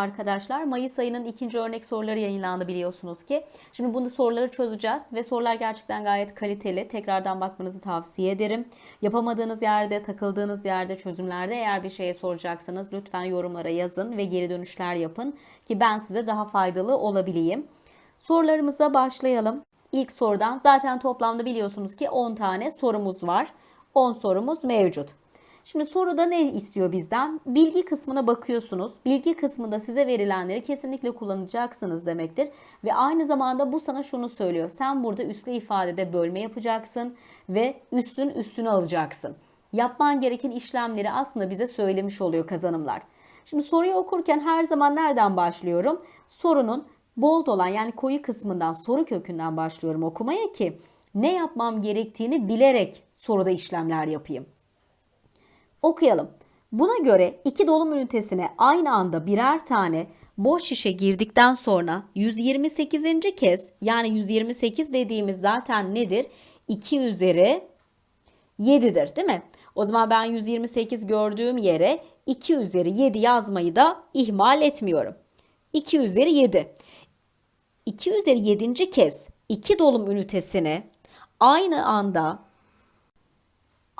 Arkadaşlar. Mayıs ayının ikinci örnek soruları yayınlandı biliyorsunuz ki. Şimdi bunu soruları çözeceğiz ve sorular gerçekten gayet kaliteli. Tekrardan bakmanızı tavsiye ederim. Yapamadığınız yerde, takıldığınız yerde, çözümlerde eğer bir şeye soracaksanız lütfen yorumlara yazın ve geri dönüşler yapın ki ben size daha faydalı olabileyim. Sorularımıza başlayalım. İlk sorudan zaten toplamda biliyorsunuz ki 10 tane sorumuz var. 10 sorumuz mevcut. Şimdi soruda ne istiyor bizden? Bilgi kısmına bakıyorsunuz. Bilgi kısmında size verilenleri kesinlikle kullanacaksınız demektir. Ve aynı zamanda bu sana şunu söylüyor. Sen burada üslü ifadede bölme yapacaksın ve üstün üstünü alacaksın. Yapman gereken işlemleri aslında bize söylemiş oluyor kazanımlar. Şimdi soruyu okurken her zaman nereden başlıyorum? Sorunun bold olan yani koyu kısmından soru kökünden başlıyorum okumaya ki ne yapmam gerektiğini bilerek soruda işlemler yapayım. Okuyalım. Buna göre iki dolum ünitesine aynı anda birer tane boş şişe girdikten sonra 128. kez yani 128 dediğimiz zaten nedir? 2 üzeri 7'dir değil mi? O zaman ben 128 gördüğüm yere 2 üzeri 7 yazmayı da ihmal etmiyorum. 2 üzeri 7. 2 üzeri 7. kez iki dolum ünitesine aynı anda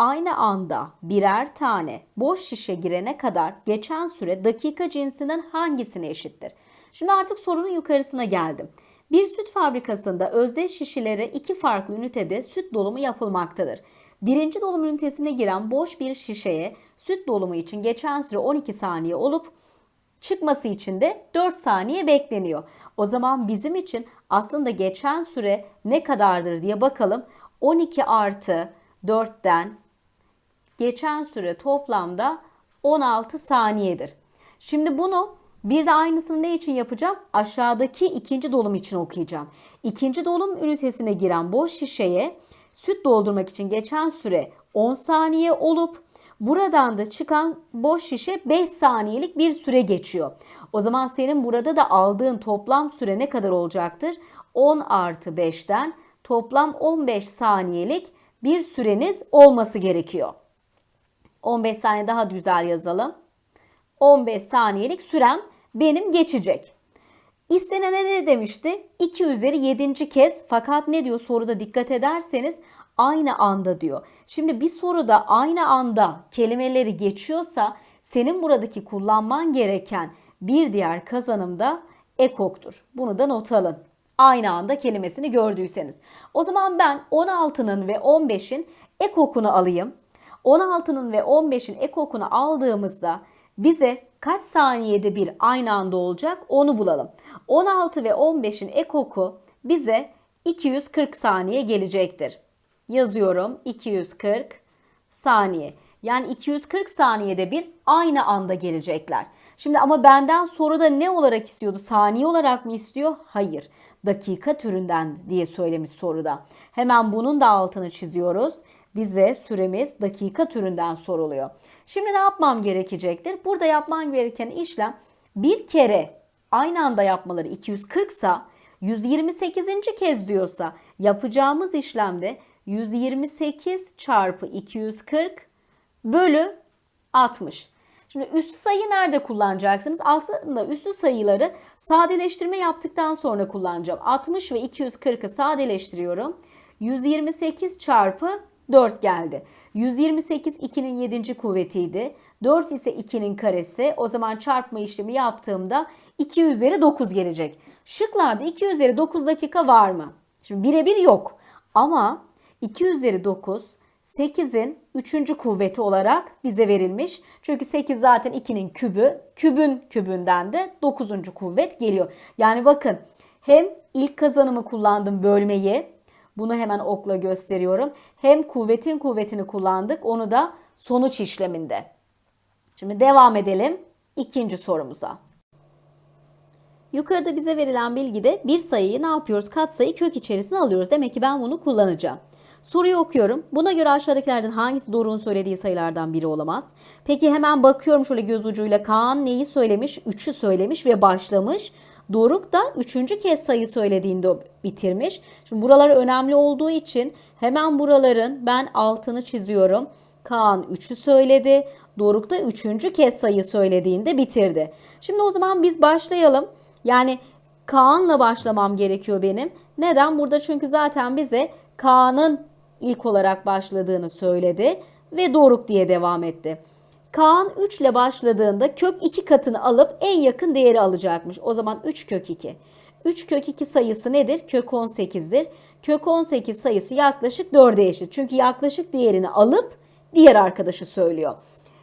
aynı anda birer tane boş şişe girene kadar geçen süre dakika cinsinden hangisine eşittir? Şimdi artık sorunun yukarısına geldim. Bir süt fabrikasında özdeş şişelere iki farklı ünitede süt dolumu yapılmaktadır. Birinci dolum ünitesine giren boş bir şişeye süt dolumu için geçen süre 12 saniye olup çıkması için de 4 saniye bekleniyor. O zaman bizim için aslında geçen süre ne kadardır diye bakalım. 12 artı 4'ten geçen süre toplamda 16 saniyedir. Şimdi bunu bir de aynısını ne için yapacağım? Aşağıdaki ikinci dolum için okuyacağım. İkinci dolum ünitesine giren boş şişeye süt doldurmak için geçen süre 10 saniye olup buradan da çıkan boş şişe 5 saniyelik bir süre geçiyor. O zaman senin burada da aldığın toplam süre ne kadar olacaktır? 10 artı 5'ten toplam 15 saniyelik bir süreniz olması gerekiyor. 15 saniye daha güzel yazalım. 15 saniyelik sürem benim geçecek. İstenene ne demişti? 2 üzeri 7. kez fakat ne diyor soruda dikkat ederseniz aynı anda diyor. Şimdi bir soruda aynı anda kelimeleri geçiyorsa senin buradaki kullanman gereken bir diğer kazanım da ekoktur. Bunu da not alın. Aynı anda kelimesini gördüyseniz. O zaman ben 16'nın ve 15'in ekokunu alayım. 16'nın ve 15'in ekokunu aldığımızda bize kaç saniyede bir aynı anda olacak onu bulalım. 16 ve 15'in ekoku bize 240 saniye gelecektir. Yazıyorum 240 saniye. Yani 240 saniyede bir aynı anda gelecekler. Şimdi ama benden soruda ne olarak istiyordu? Saniye olarak mı istiyor? Hayır. Dakika türünden diye söylemiş soruda. Hemen bunun da altını çiziyoruz bize süremiz dakika türünden soruluyor. Şimdi ne yapmam gerekecektir? Burada yapman gereken işlem bir kere aynı anda yapmaları 240 sa 128. kez diyorsa yapacağımız işlemde 128 çarpı 240 bölü 60. Şimdi üstü sayı nerede kullanacaksınız? Aslında üstü sayıları sadeleştirme yaptıktan sonra kullanacağım. 60 ve 240'ı sadeleştiriyorum. 128 çarpı 4 geldi. 128 2'nin 7. kuvvetiydi. 4 ise 2'nin karesi. O zaman çarpma işlemi yaptığımda 2 üzeri 9 gelecek. Şıklarda 2 üzeri 9 dakika var mı? Şimdi birebir yok. Ama 2 üzeri 9 8'in 3. kuvveti olarak bize verilmiş. Çünkü 8 zaten 2'nin kübü. Kübün kübünden de 9. kuvvet geliyor. Yani bakın hem ilk kazanımı kullandım bölmeyi bunu hemen okla gösteriyorum. Hem kuvvetin kuvvetini kullandık. Onu da sonuç işleminde. Şimdi devam edelim ikinci sorumuza. Yukarıda bize verilen bilgide bir sayıyı ne yapıyoruz? Katsayı kök içerisine alıyoruz. Demek ki ben bunu kullanacağım. Soruyu okuyorum. Buna göre aşağıdakilerden hangisi doğru'nun söylediği sayılardan biri olamaz? Peki hemen bakıyorum şöyle göz ucuyla. Kaan neyi söylemiş? 3'ü söylemiş ve başlamış. Doruk da üçüncü kez sayı söylediğinde bitirmiş. Şimdi buralar önemli olduğu için hemen buraların ben altını çiziyorum. Kaan 3'ü söyledi. Doruk da 3. kez sayı söylediğinde bitirdi. Şimdi o zaman biz başlayalım. Yani Kaan'la başlamam gerekiyor benim. Neden? Burada çünkü zaten bize Kaan'ın ilk olarak başladığını söyledi ve Doruk diye devam etti. Kaan 3 ile başladığında kök 2 katını alıp en yakın değeri alacakmış. O zaman 3 kök 2. 3 kök 2 sayısı nedir? Kök 18'dir. Kök 18 sayısı yaklaşık 4'e eşit. Çünkü yaklaşık değerini alıp diğer arkadaşı söylüyor.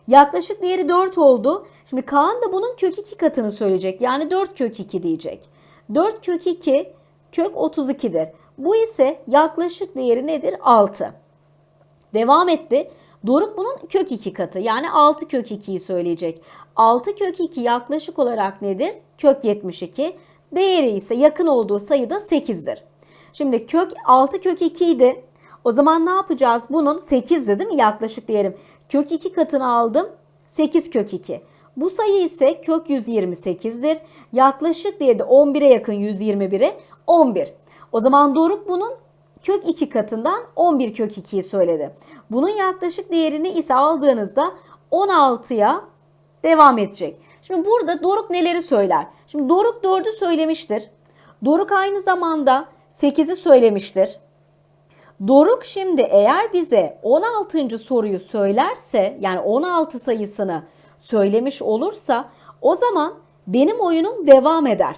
Yaklaşık değeri 4 oldu. Şimdi Kaan da bunun kök 2 katını söyleyecek. Yani 4 kök 2 diyecek. 4 kök 2 kök 32'dir. Bu ise yaklaşık değeri nedir? 6. Devam etti. Doruk bunun kök 2 katı yani 6 kök 2'yi söyleyecek. 6 kök 2 yaklaşık olarak nedir? Kök 72. Değeri ise yakın olduğu sayı da 8'dir. Şimdi kök 6 kök 2 idi. O zaman ne yapacağız? Bunun 8'di değil mi yaklaşık değerim? Kök 2 katını aldım. 8 kök 2. Bu sayı ise kök 128'dir. Yaklaşık değeri de 11'e yakın 121'e 11. O zaman Doruk bunun kök 2 katından 11 kök 2'yi söyledi. Bunun yaklaşık değerini ise aldığınızda 16'ya devam edecek. Şimdi burada Doruk neleri söyler? Şimdi Doruk 4'ü söylemiştir. Doruk aynı zamanda 8'i söylemiştir. Doruk şimdi eğer bize 16. soruyu söylerse yani 16 sayısını söylemiş olursa o zaman benim oyunum devam eder.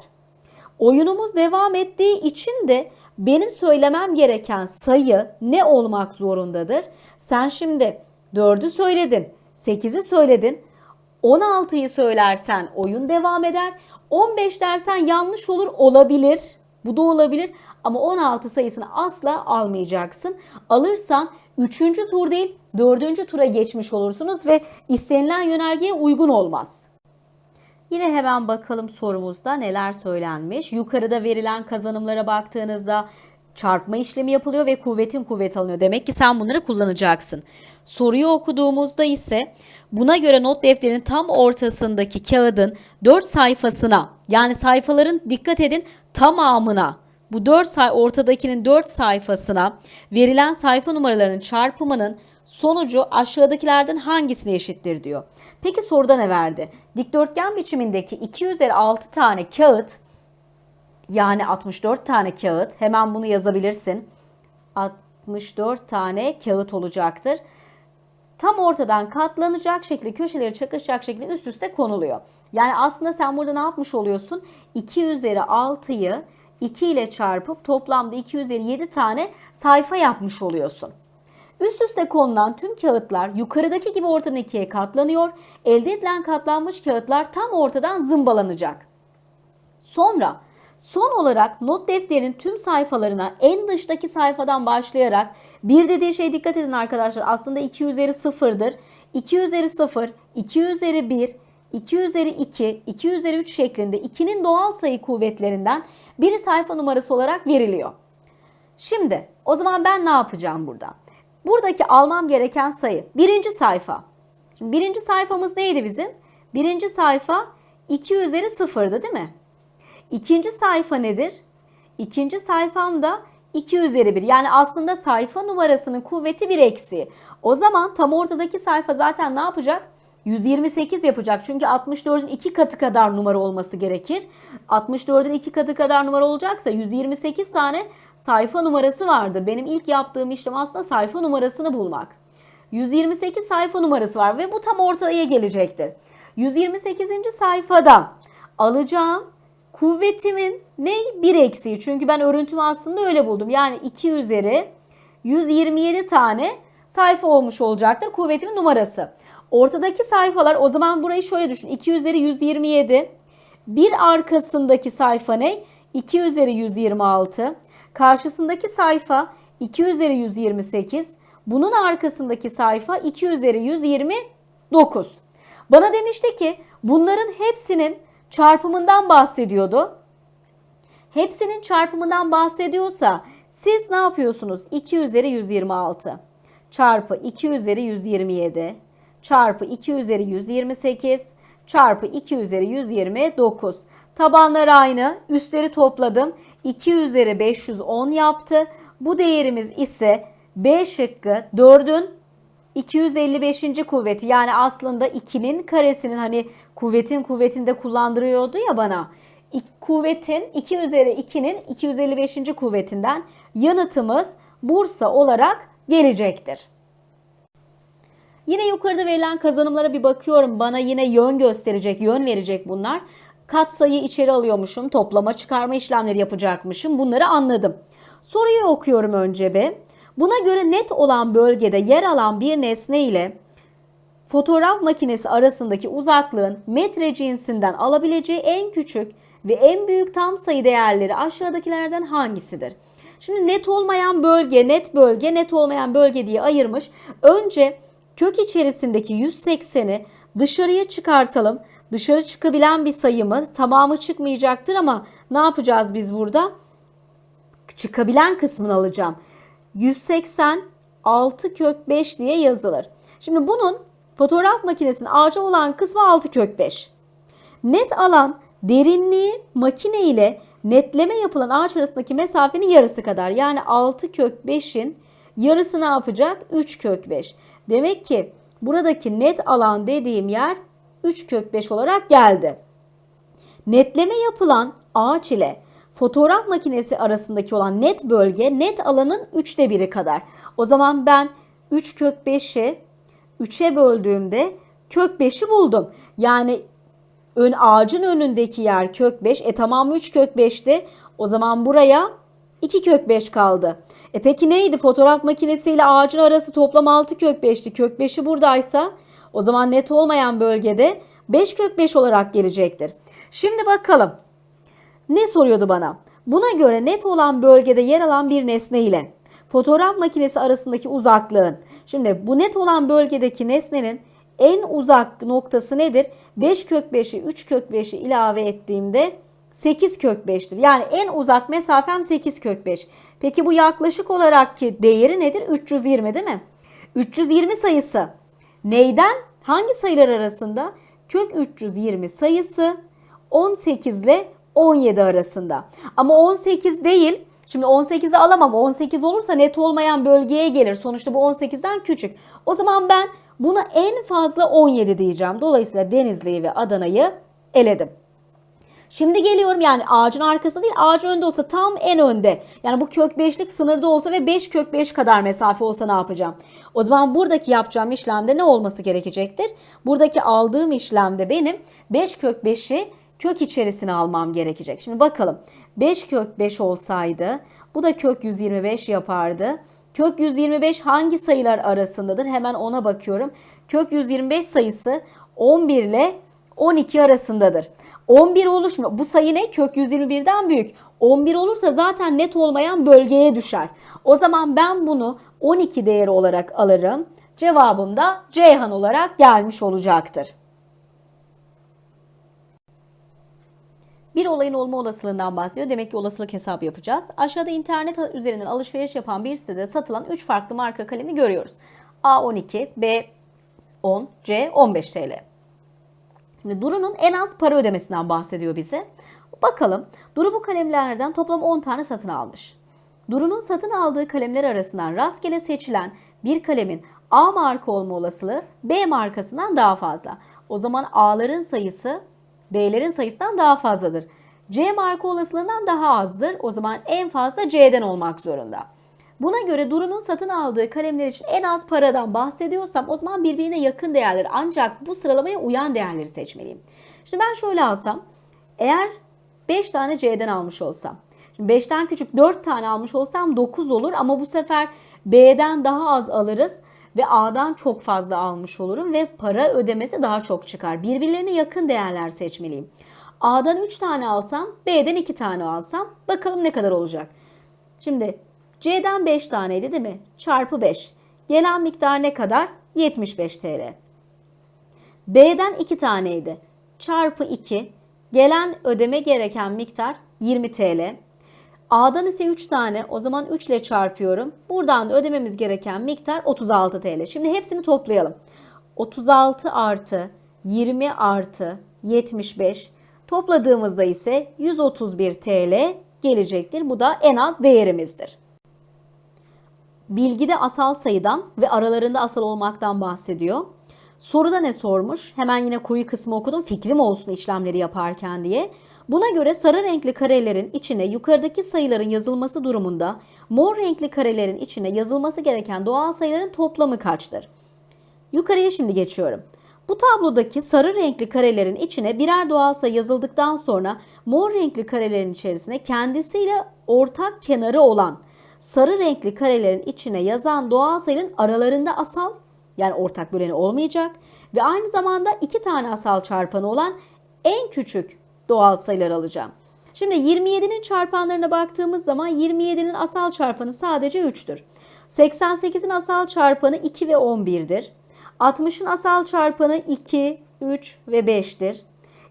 Oyunumuz devam ettiği için de benim söylemem gereken sayı ne olmak zorundadır? Sen şimdi 4'ü söyledin, 8'i söyledin. 16'yı söylersen oyun devam eder. 15 dersen yanlış olur olabilir. Bu da olabilir ama 16 sayısını asla almayacaksın. Alırsan 3. tur değil 4. tura geçmiş olursunuz ve istenilen yönergeye uygun olmaz. Yine hemen bakalım sorumuzda neler söylenmiş. Yukarıda verilen kazanımlara baktığınızda çarpma işlemi yapılıyor ve kuvvetin kuvvet alınıyor. Demek ki sen bunları kullanacaksın. Soruyu okuduğumuzda ise buna göre not defterinin tam ortasındaki kağıdın 4 sayfasına yani sayfaların dikkat edin tamamına bu 4 say ortadakinin 4 sayfasına verilen sayfa numaralarının çarpımının sonucu aşağıdakilerden hangisine eşittir diyor. Peki soruda ne verdi? Dikdörtgen biçimindeki 2 üzeri 6 tane kağıt yani 64 tane kağıt hemen bunu yazabilirsin. 64 tane kağıt olacaktır. Tam ortadan katlanacak şekilde köşeleri çakışacak şekilde üst üste konuluyor. Yani aslında sen burada ne yapmış oluyorsun? 2 üzeri 6'yı 2 ile çarpıp toplamda 2 üzeri 7 tane sayfa yapmış oluyorsun. Üst üste konulan tüm kağıtlar yukarıdaki gibi ortadan ikiye katlanıyor. Elde edilen katlanmış kağıtlar tam ortadan zımbalanacak. Sonra son olarak not defterinin tüm sayfalarına en dıştaki sayfadan başlayarak bir dediği şey dikkat edin arkadaşlar aslında 2 üzeri 0'dır. 2 üzeri 0, 2 üzeri 1, 2 üzeri 2, 2 üzeri 3 şeklinde 2'nin doğal sayı kuvvetlerinden biri sayfa numarası olarak veriliyor. Şimdi o zaman ben ne yapacağım burada? Buradaki almam gereken sayı birinci sayfa. Şimdi birinci sayfamız neydi bizim? Birinci sayfa 2 üzeri 0'dı değil mi? İkinci sayfa nedir? İkinci sayfam da 2 üzeri 1. Yani aslında sayfa numarasının kuvveti 1 eksi. O zaman tam ortadaki sayfa zaten ne yapacak? 128 yapacak. Çünkü 64'ün 2 katı kadar numara olması gerekir. 64'ün 2 katı kadar numara olacaksa 128 tane sayfa numarası vardır. Benim ilk yaptığım işlem aslında sayfa numarasını bulmak. 128 sayfa numarası var ve bu tam ortaya gelecektir. 128. sayfada alacağım kuvvetimin ne? 1 eksiği. Çünkü ben örüntümü aslında öyle buldum. Yani 2 üzeri 127 tane sayfa olmuş olacaktır kuvvetimin numarası. Ortadaki sayfalar o zaman burayı şöyle düşün. 2 üzeri 127. Bir arkasındaki sayfa ne? 2 üzeri 126. Karşısındaki sayfa 2 üzeri 128. Bunun arkasındaki sayfa 2 üzeri 129. Bana demişti ki bunların hepsinin çarpımından bahsediyordu. Hepsinin çarpımından bahsediyorsa siz ne yapıyorsunuz? 2 üzeri 126 çarpı 2 üzeri 127 çarpı 2 üzeri 128 çarpı 2 üzeri 129. Tabanlar aynı. Üstleri topladım. 2 üzeri 510 yaptı. Bu değerimiz ise B şıkkı 4'ün 255. kuvveti yani aslında 2'nin karesinin hani kuvvetin kuvvetinde kullandırıyordu ya bana. Kuvvetin 2 üzeri 2'nin 255. kuvvetinden yanıtımız Bursa olarak gelecektir. Yine yukarıda verilen kazanımlara bir bakıyorum. Bana yine yön gösterecek, yön verecek bunlar. Katsayı içeri alıyormuşum, toplama çıkarma işlemleri yapacakmışım. Bunları anladım. Soruyu okuyorum önce bir. Buna göre net olan bölgede yer alan bir nesne ile fotoğraf makinesi arasındaki uzaklığın metre cinsinden alabileceği en küçük ve en büyük tam sayı değerleri aşağıdakilerden hangisidir? Şimdi net olmayan bölge, net bölge, net olmayan bölge diye ayırmış. Önce kök içerisindeki 180'i dışarıya çıkartalım. Dışarı çıkabilen bir sayı mı? Tamamı çıkmayacaktır ama ne yapacağız biz burada? çıkabilen kısmını alacağım. 180 6 kök 5 diye yazılır. Şimdi bunun fotoğraf makinesinin ağacı olan kısmı 6 kök 5. Net alan derinliği makine ile netleme yapılan ağaç arasındaki mesafenin yarısı kadar. Yani 6 kök 5'in yarısı ne yapacak? 3 kök 5. Demek ki buradaki net alan dediğim yer 3 kök 5 olarak geldi. Netleme yapılan ağaç ile fotoğraf makinesi arasındaki olan net bölge net alanın üçte biri kadar. O zaman ben 3 kök 5'i 3'e böldüğümde kök 5'i buldum. Yani ön ağacın önündeki yer kök 5. E tamam 3 kök 5'ti. O zaman buraya 2 kök 5 kaldı. E peki neydi? Fotoğraf makinesiyle ağacın arası toplam 6 kök 5'ti. Kök 5'i buradaysa o zaman net olmayan bölgede 5 kök 5 olarak gelecektir. Şimdi bakalım. Ne soruyordu bana? Buna göre net olan bölgede yer alan bir nesne ile fotoğraf makinesi arasındaki uzaklığın. Şimdi bu net olan bölgedeki nesnenin en uzak noktası nedir? 5 kök 5'i 3 kök 5'i ilave ettiğimde 8 kök 5'tir. Yani en uzak mesafem 8 kök 5. Peki bu yaklaşık olarak ki değeri nedir? 320 değil mi? 320 sayısı neyden? Hangi sayılar arasında? Kök 320 sayısı 18 ile 17 arasında. Ama 18 değil. Şimdi 18'i alamam. 18 olursa net olmayan bölgeye gelir. Sonuçta bu 18'den küçük. O zaman ben buna en fazla 17 diyeceğim. Dolayısıyla Denizli'yi ve Adana'yı eledim. Şimdi geliyorum yani ağacın arkasında değil ağacın önünde olsa tam en önde. Yani bu kök 5'lik sınırda olsa ve 5 kök 5 kadar mesafe olsa ne yapacağım? O zaman buradaki yapacağım işlemde ne olması gerekecektir? Buradaki aldığım işlemde benim 5 kök 5'i kök içerisine almam gerekecek. Şimdi bakalım 5 kök 5 olsaydı bu da kök 125 yapardı. Kök 125 hangi sayılar arasındadır? Hemen ona bakıyorum. Kök 125 sayısı 11 ile 12 arasındadır. 11 oluşmuyor. Bu sayı ne? Kök 121'den büyük. 11 olursa zaten net olmayan bölgeye düşer. O zaman ben bunu 12 değeri olarak alırım. Cevabım da Ceyhan olarak gelmiş olacaktır. Bir olayın olma olasılığından bahsediyor. Demek ki olasılık hesabı yapacağız. Aşağıda internet üzerinden alışveriş yapan bir sitede satılan 3 farklı marka kalemi görüyoruz. A12, B10, C15 TL. Şimdi Duru'nun en az para ödemesinden bahsediyor bize. Bakalım Duru bu kalemlerden toplam 10 tane satın almış. Duru'nun satın aldığı kalemler arasından rastgele seçilen bir kalemin A marka olma olasılığı B markasından daha fazla. O zaman A'ların sayısı B'lerin sayısından daha fazladır. C marka olasılığından daha azdır. O zaman en fazla C'den olmak zorunda. Buna göre Duru'nun satın aldığı kalemler için en az paradan bahsediyorsam o zaman birbirine yakın değerler ancak bu sıralamaya uyan değerleri seçmeliyim. Şimdi ben şöyle alsam eğer 5 tane C'den almış olsam Şimdi 5'ten küçük 4 tane almış olsam 9 olur ama bu sefer B'den daha az alırız ve A'dan çok fazla almış olurum ve para ödemesi daha çok çıkar. Birbirlerine yakın değerler seçmeliyim. A'dan 3 tane alsam, B'den 2 tane alsam bakalım ne kadar olacak. Şimdi C'den 5 taneydi değil mi? Çarpı 5. Gelen miktar ne kadar? 75 TL. B'den 2 taneydi. Çarpı 2. Gelen ödeme gereken miktar 20 TL. A'dan ise 3 tane. O zaman 3 ile çarpıyorum. Buradan da ödememiz gereken miktar 36 TL. Şimdi hepsini toplayalım. 36 artı 20 artı 75 topladığımızda ise 131 TL gelecektir. Bu da en az değerimizdir. Bilgide asal sayıdan ve aralarında asal olmaktan bahsediyor. Soruda ne sormuş? Hemen yine koyu kısmı okudum. Fikrim olsun işlemleri yaparken diye. Buna göre sarı renkli karelerin içine yukarıdaki sayıların yazılması durumunda mor renkli karelerin içine yazılması gereken doğal sayıların toplamı kaçtır? Yukarıya şimdi geçiyorum. Bu tablodaki sarı renkli karelerin içine birer doğal sayı yazıldıktan sonra mor renkli karelerin içerisine kendisiyle ortak kenarı olan sarı renkli karelerin içine yazan doğal sayının aralarında asal yani ortak böleni olmayacak ve aynı zamanda iki tane asal çarpanı olan en küçük doğal sayılar alacağım. Şimdi 27'nin çarpanlarına baktığımız zaman 27'nin asal çarpanı sadece 3'tür. 88'in asal çarpanı 2 ve 11'dir. 60'ın asal çarpanı 2, 3 ve 5'tir.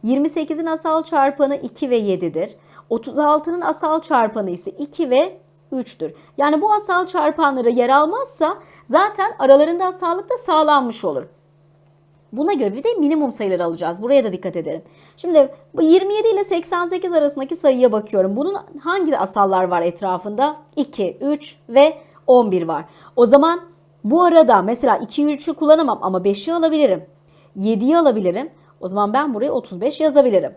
28'in asal çarpanı 2 ve 7'dir. 36'nın asal çarpanı ise 2 ve 3'tür. Yani bu asal çarpanları yer almazsa zaten aralarında asallık da sağlanmış olur. Buna göre bir de minimum sayıları alacağız. Buraya da dikkat edelim. Şimdi bu 27 ile 88 arasındaki sayıya bakıyorum. Bunun hangi asallar var etrafında? 2, 3 ve 11 var. O zaman bu arada mesela 2'yi 3'ü kullanamam ama 5'i alabilirim. 7'yi alabilirim. O zaman ben buraya 35 yazabilirim.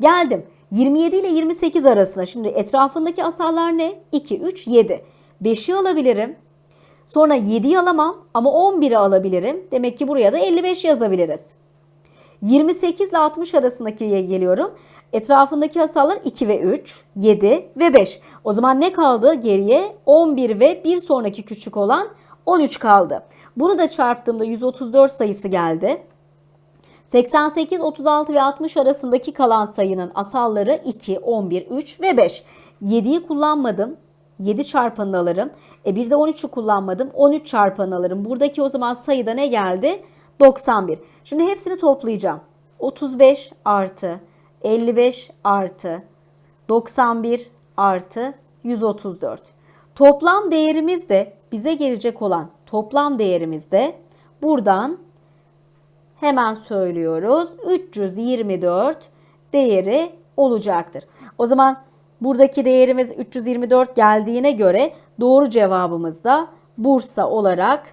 Geldim. 27 ile 28 arasında. Şimdi etrafındaki asallar ne? 2, 3, 7. 5'i alabilirim. Sonra 7'yi alamam ama 11'i alabilirim. Demek ki buraya da 55 yazabiliriz. 28 ile 60 arasındakiye geliyorum. Etrafındaki asallar 2 ve 3, 7 ve 5. O zaman ne kaldı geriye? 11 ve bir sonraki küçük olan 13 kaldı. Bunu da çarptığımda 134 sayısı geldi. 88, 36 ve 60 arasındaki kalan sayının asalları 2, 11, 3 ve 5. 7'yi kullanmadım. 7 çarpanını alırım. E bir de 13'ü kullanmadım. 13 çarpanını alırım. Buradaki o zaman sayıda ne geldi? 91. Şimdi hepsini toplayacağım. 35 artı 55 artı 91 artı 134. Toplam değerimiz de bize gelecek olan toplam değerimiz de buradan hemen söylüyoruz. 324 değeri olacaktır. O zaman buradaki değerimiz 324 geldiğine göre doğru cevabımız da Bursa olarak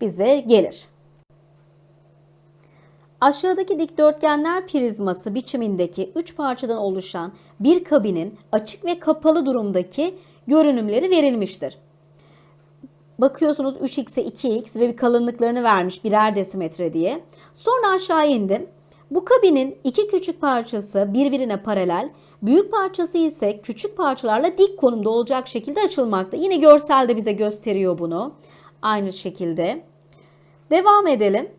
bize gelir. Aşağıdaki dikdörtgenler prizması biçimindeki 3 parçadan oluşan bir kabinin açık ve kapalı durumdaki görünümleri verilmiştir. Bakıyorsunuz 3x'e 2x ve bir kalınlıklarını vermiş birer desimetre diye. Sonra aşağı indim. Bu kabinin iki küçük parçası birbirine paralel, büyük parçası ise küçük parçalarla dik konumda olacak şekilde açılmakta. Yine görselde bize gösteriyor bunu. Aynı şekilde. Devam edelim.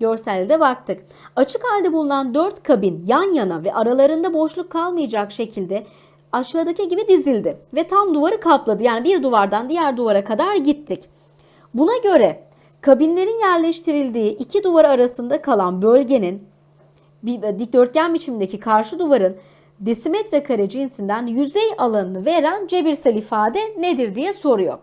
Görselde baktık. Açık halde bulunan dört kabin yan yana ve aralarında boşluk kalmayacak şekilde aşağıdaki gibi dizildi ve tam duvarı kapladı. Yani bir duvardan diğer duvara kadar gittik. Buna göre kabinlerin yerleştirildiği iki duvar arasında kalan bölgenin bir dikdörtgen biçimindeki karşı duvarın desimetre kare cinsinden yüzey alanını veren cebirsel ifade nedir diye soruyor.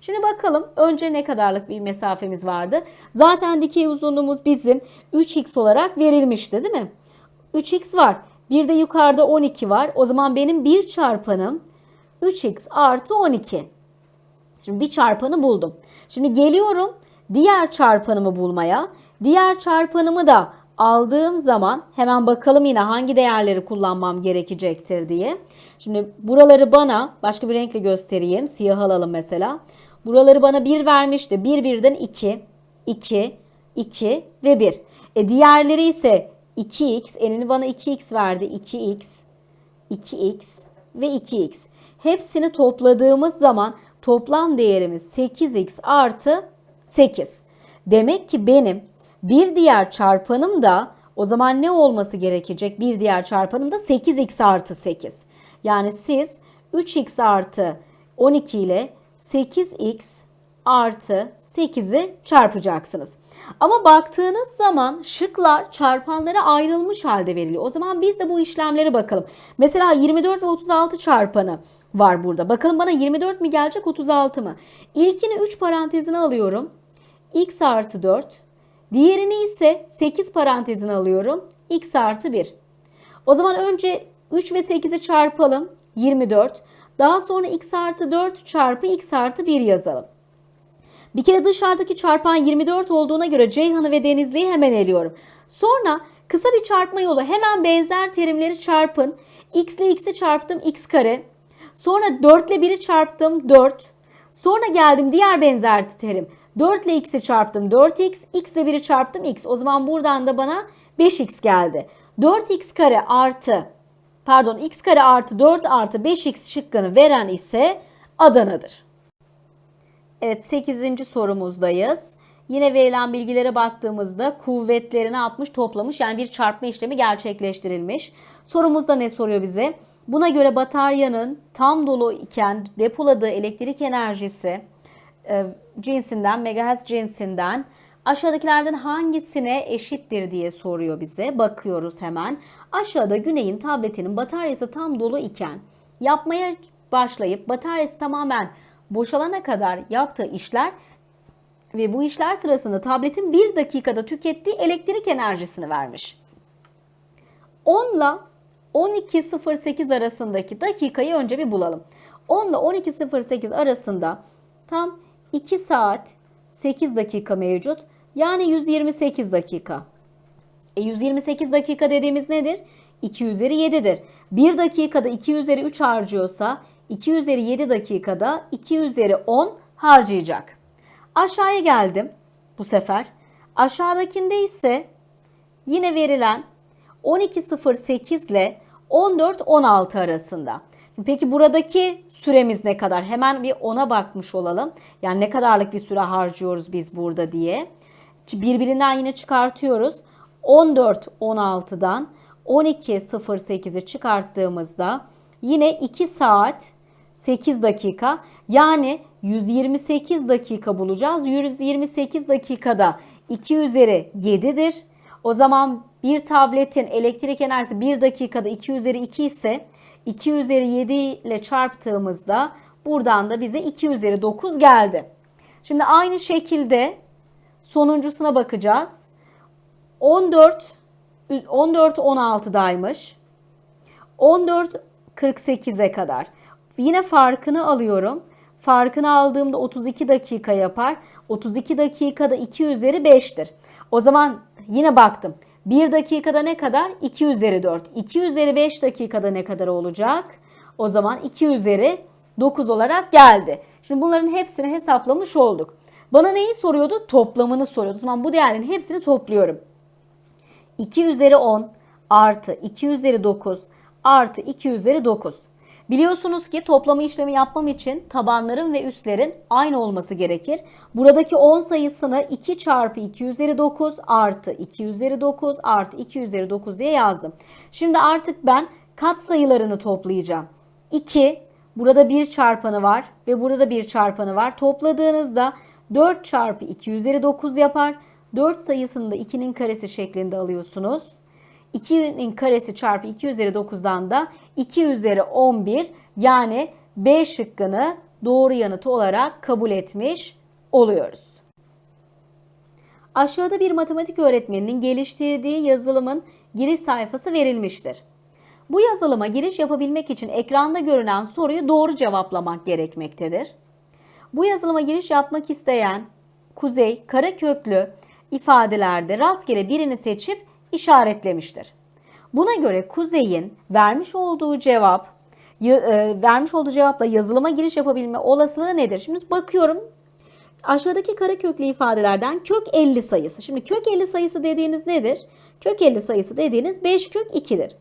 Şimdi bakalım önce ne kadarlık bir mesafemiz vardı? Zaten dikey uzunluğumuz bizim 3x olarak verilmişti değil mi? 3x var. Bir de yukarıda 12 var. O zaman benim bir çarpanım 3x artı 12. Şimdi bir çarpanı buldum. Şimdi geliyorum diğer çarpanımı bulmaya. Diğer çarpanımı da aldığım zaman hemen bakalım yine hangi değerleri kullanmam gerekecektir diye. Şimdi buraları bana başka bir renkle göstereyim. Siyah alalım mesela. Buraları bana 1 vermişti. 1 birden 2, 2, 2 ve 1. E diğerleri ise 2x, enini bana 2x verdi. 2x, 2x ve 2x. Hepsini topladığımız zaman toplam değerimiz 8x artı 8. Demek ki benim bir diğer çarpanım da o zaman ne olması gerekecek? Bir diğer çarpanım da 8x artı 8. Yani siz 3x artı 12 ile 8x artı 8'i çarpacaksınız. Ama baktığınız zaman şıklar çarpanlara ayrılmış halde veriliyor. O zaman biz de bu işlemlere bakalım. Mesela 24 ve 36 çarpanı var burada. Bakalım bana 24 mi gelecek 36 mı? İlkini 3 parantezine alıyorum. x artı 4. Diğerini ise 8 parantezine alıyorum. x artı 1. O zaman önce 3 ve 8'i çarpalım. 24. Daha sonra x artı 4 çarpı x artı 1 yazalım. Bir kere dışarıdaki çarpan 24 olduğuna göre Ceyhan'ı ve Denizli'yi hemen eliyorum. Sonra kısa bir çarpma yolu hemen benzer terimleri çarpın. x ile x'i çarptım x kare. Sonra 4 ile 1'i çarptım 4. Sonra geldim diğer benzer terim. 4 ile x'i çarptım 4x. x ile 1'i çarptım x. O zaman buradan da bana 5x geldi. 4x kare artı pardon x kare artı 4 artı 5x şıkkını veren ise Adana'dır. Evet 8. sorumuzdayız. Yine verilen bilgilere baktığımızda kuvvetleri ne yapmış? Toplamış. Yani bir çarpma işlemi gerçekleştirilmiş. Sorumuzda ne soruyor bize? Buna göre bataryanın tam dolu iken depoladığı elektrik enerjisi e, cinsinden, megahertz cinsinden aşağıdakilerden hangisine eşittir diye soruyor bize. Bakıyoruz hemen. Aşağıda Güney'in tabletinin bataryası tam dolu iken yapmaya başlayıp bataryası tamamen boşalana kadar yaptığı işler ve bu işler sırasında tabletin bir dakikada tükettiği elektrik enerjisini vermiş. 10 ile 12.08 arasındaki dakikayı önce bir bulalım. 10 ile 12.08 arasında tam 2 saat 8 dakika mevcut. Yani 128 dakika. E 128 dakika dediğimiz nedir? 2 üzeri 7'dir. 1 dakikada 2 üzeri 3 harcıyorsa 2 üzeri 7 dakikada 2 üzeri 10 harcayacak. Aşağıya geldim bu sefer. Aşağıdakinde ise yine verilen 12.08 ile 14-16 arasında. Peki buradaki süremiz ne kadar? Hemen bir ona bakmış olalım. Yani ne kadarlık bir süre harcıyoruz biz burada diye. Birbirinden yine çıkartıyoruz. 14-16'dan 12.08'i çıkarttığımızda yine 2 saat 8 dakika yani 128 dakika bulacağız. 128 dakikada 2 üzeri 7'dir. O zaman bir tabletin elektrik enerjisi 1 dakikada 2 üzeri 2 ise 2 üzeri 7 ile çarptığımızda buradan da bize 2 üzeri 9 geldi. Şimdi aynı şekilde sonuncusuna bakacağız. 14 14 16'daymış. 14 48'e kadar. Yine farkını alıyorum. Farkını aldığımda 32 dakika yapar. 32 dakikada 2 üzeri 5'tir. O zaman yine baktım. 1 dakikada ne kadar? 2 üzeri 4. 2 üzeri 5 dakikada ne kadar olacak? O zaman 2 üzeri 9 olarak geldi. Şimdi bunların hepsini hesaplamış olduk. Bana neyi soruyordu? Toplamını soruyordu. O zaman bu değerlerin hepsini topluyorum. 2 üzeri 10 artı 2 üzeri 9 artı 2 üzeri 9. Biliyorsunuz ki toplama işlemi yapmam için tabanların ve üstlerin aynı olması gerekir. Buradaki 10 sayısını 2 çarpı 2 üzeri 9 artı 2 üzeri 9 artı 2 üzeri 9 diye yazdım. Şimdi artık ben kat sayılarını toplayacağım. 2, burada bir çarpanı var ve burada bir çarpanı var. Topladığınızda 4 çarpı 2 üzeri 9 yapar. 4 sayısını da 2'nin karesi şeklinde alıyorsunuz. 2'nin karesi çarpı 2 üzeri 9'dan da 2 üzeri 11 yani B şıkkını doğru yanıt olarak kabul etmiş oluyoruz. Aşağıda bir matematik öğretmeninin geliştirdiği yazılımın giriş sayfası verilmiştir. Bu yazılıma giriş yapabilmek için ekranda görünen soruyu doğru cevaplamak gerekmektedir. Bu yazılıma giriş yapmak isteyen Kuzey Karaköklü ifadelerde rastgele birini seçip işaretlemiştir. Buna göre Kuzey'in vermiş olduğu cevap e, vermiş olduğu cevapla yazılıma giriş yapabilme olasılığı nedir? Şimdi bakıyorum aşağıdaki karaköklü ifadelerden kök 50 sayısı. Şimdi kök 50 sayısı dediğiniz nedir? Kök 50 sayısı dediğiniz 5 kök 2'dir.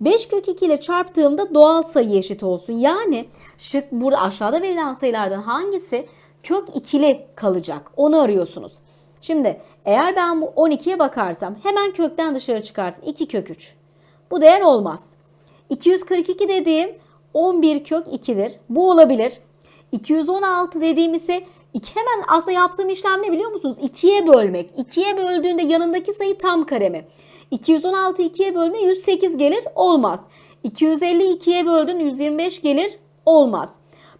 5 kök 2 ile çarptığımda doğal sayı eşit olsun. Yani şık burada aşağıda verilen sayılardan hangisi kök 2'li kalacak? Onu arıyorsunuz. Şimdi eğer ben bu 12'ye bakarsam hemen kökten dışarı çıkarsın. 2 kök 3. Bu değer olmaz. 242 dediğim 11 kök 2'dir. Bu olabilir. 216 dediğim ise iki, hemen aslında yaptığım işlem ne biliyor musunuz? 2'ye bölmek. 2'ye böldüğünde yanındaki sayı tam kare mi? 216 2'ye böldüğünde 108 gelir. Olmaz. 250 2'ye böldün 125 gelir. Olmaz.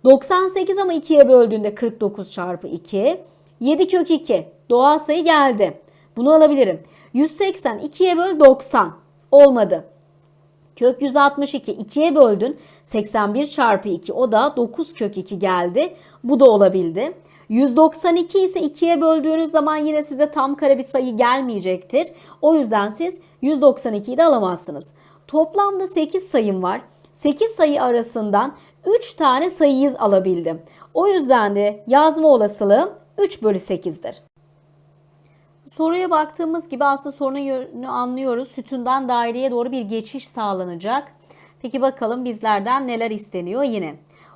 98 ama 2'ye böldüğünde 49 çarpı 2. 7 kök 2. Doğal sayı geldi. Bunu alabilirim. 180 2'ye böl 90. Olmadı. Kök 162 2'ye böldün. 81 çarpı 2 o da 9 kök 2 geldi. Bu da olabildi. 192 ise 2'ye böldüğünüz zaman yine size tam kare bir sayı gelmeyecektir. O yüzden siz 192'yi de alamazsınız. Toplamda 8 sayım var. 8 sayı arasından 3 tane sayıyı alabildim. O yüzden de yazma olasılığım 3 bölü 8'dir. Soruya baktığımız gibi aslında sorunun yönünü anlıyoruz. Sütundan daireye doğru bir geçiş sağlanacak. Peki bakalım bizlerden neler isteniyor yine.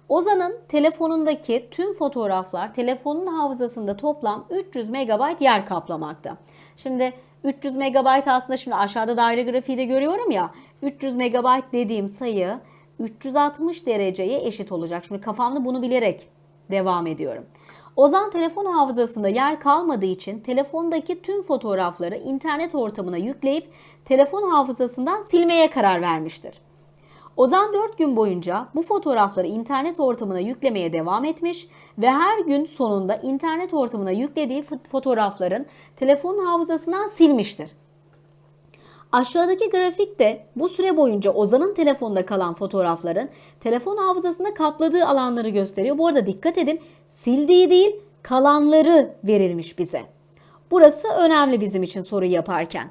Ozan'ın telefonundaki tüm fotoğraflar telefonun hafızasında toplam 300 MB yer kaplamakta. Şimdi 300 MB aslında şimdi aşağıda daire grafiği de görüyorum ya. 300 MB dediğim sayı 360 dereceye eşit olacak. Şimdi kafamda bunu bilerek devam ediyorum. Ozan telefon hafızasında yer kalmadığı için telefondaki tüm fotoğrafları internet ortamına yükleyip telefon hafızasından silmeye karar vermiştir. Ozan 4 gün boyunca bu fotoğrafları internet ortamına yüklemeye devam etmiş ve her gün sonunda internet ortamına yüklediği fotoğrafların telefon hafızasından silmiştir. Aşağıdaki grafikte bu süre boyunca Ozan'ın telefonda kalan fotoğrafların telefon hafızasında kapladığı alanları gösteriyor. Bu arada dikkat edin sildiği değil kalanları verilmiş bize. Burası önemli bizim için soruyu yaparken.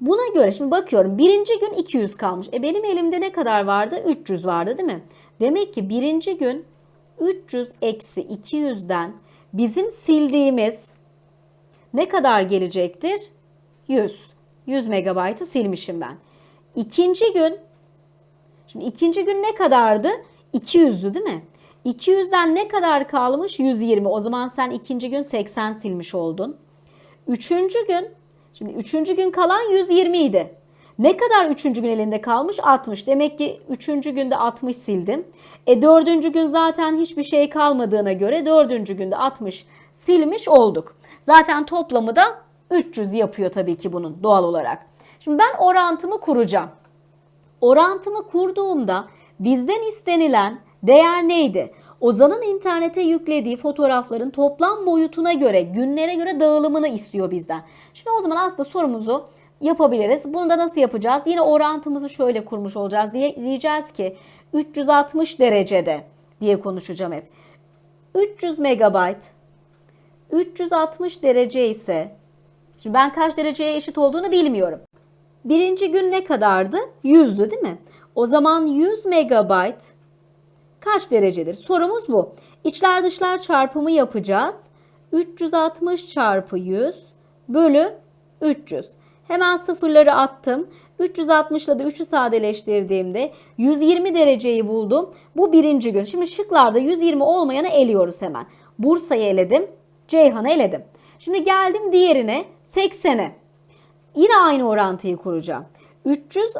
Buna göre şimdi bakıyorum birinci gün 200 kalmış. E benim elimde ne kadar vardı? 300 vardı değil mi? Demek ki birinci gün 300 eksi 200'den bizim sildiğimiz ne kadar gelecektir? 100. 100 megabaytı silmişim ben. İkinci gün şimdi ikinci gün ne kadardı? 200'dü değil mi? 200'den ne kadar kalmış? 120. O zaman sen ikinci gün 80 silmiş oldun. Üçüncü gün Şimdi üçüncü gün kalan 120 idi. Ne kadar üçüncü gün elinde kalmış? 60. Demek ki üçüncü günde 60 sildim. E dördüncü gün zaten hiçbir şey kalmadığına göre dördüncü günde 60 silmiş olduk. Zaten toplamı da 300 yapıyor tabii ki bunun doğal olarak. Şimdi ben orantımı kuracağım. Orantımı kurduğumda bizden istenilen değer neydi? Ozan'ın internete yüklediği fotoğrafların toplam boyutuna göre, günlere göre dağılımını istiyor bizden. Şimdi o zaman aslında sorumuzu yapabiliriz. Bunu da nasıl yapacağız? Yine orantımızı şöyle kurmuş olacağız diye diyeceğiz ki 360 derecede diye konuşacağım hep. 300 megabayt 360 derece ise şimdi ben kaç dereceye eşit olduğunu bilmiyorum. Birinci gün ne kadardı? 100'dü değil mi? O zaman 100 megabayt kaç derecedir? Sorumuz bu. İçler dışlar çarpımı yapacağız. 360 çarpı 100 bölü 300. Hemen sıfırları attım. 360 ile de 3'ü sadeleştirdiğimde 120 dereceyi buldum. Bu birinci gün. Şimdi şıklarda 120 olmayanı eliyoruz hemen. Bursa'yı eledim. Ceyhan'ı eledim. Şimdi geldim diğerine 80'e. Yine aynı orantıyı kuracağım. 300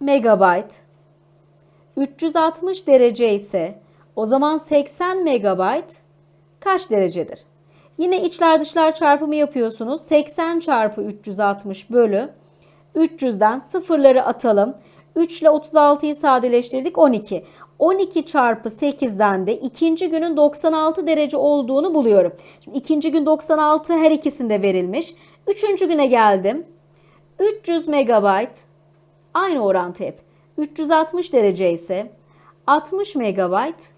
megabayt 360 derece ise o zaman 80 megabayt kaç derecedir? Yine içler dışlar çarpımı yapıyorsunuz. 80 çarpı 360 bölü 300'den sıfırları atalım. 3 ile 36'yı sadeleştirdik 12. 12 çarpı 8'den de ikinci günün 96 derece olduğunu buluyorum. Şimdi ikinci gün 96 her ikisinde verilmiş. Üçüncü güne geldim. 300 megabayt aynı orantı hep. 360 derece ise 60 megabayt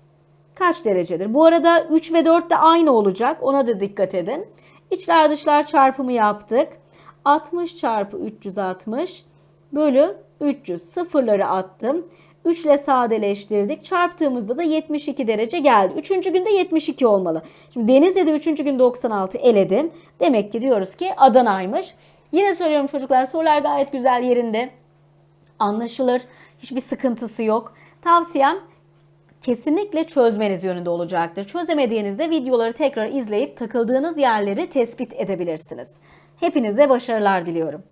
kaç derecedir? Bu arada 3 ve 4 de aynı olacak. Ona da dikkat edin. İçler dışlar çarpımı yaptık. 60 çarpı 360 bölü 300 sıfırları attım. 3 ile sadeleştirdik. Çarptığımızda da 72 derece geldi. Üçüncü günde 72 olmalı. Şimdi Denizli'de üçüncü gün 96 eledim. Demek ki diyoruz ki Adana'ymış. Yine söylüyorum çocuklar sorular gayet güzel yerinde. Anlaşılır. Hiçbir sıkıntısı yok. Tavsiyem kesinlikle çözmeniz yönünde olacaktır. Çözemediğinizde videoları tekrar izleyip takıldığınız yerleri tespit edebilirsiniz. Hepinize başarılar diliyorum.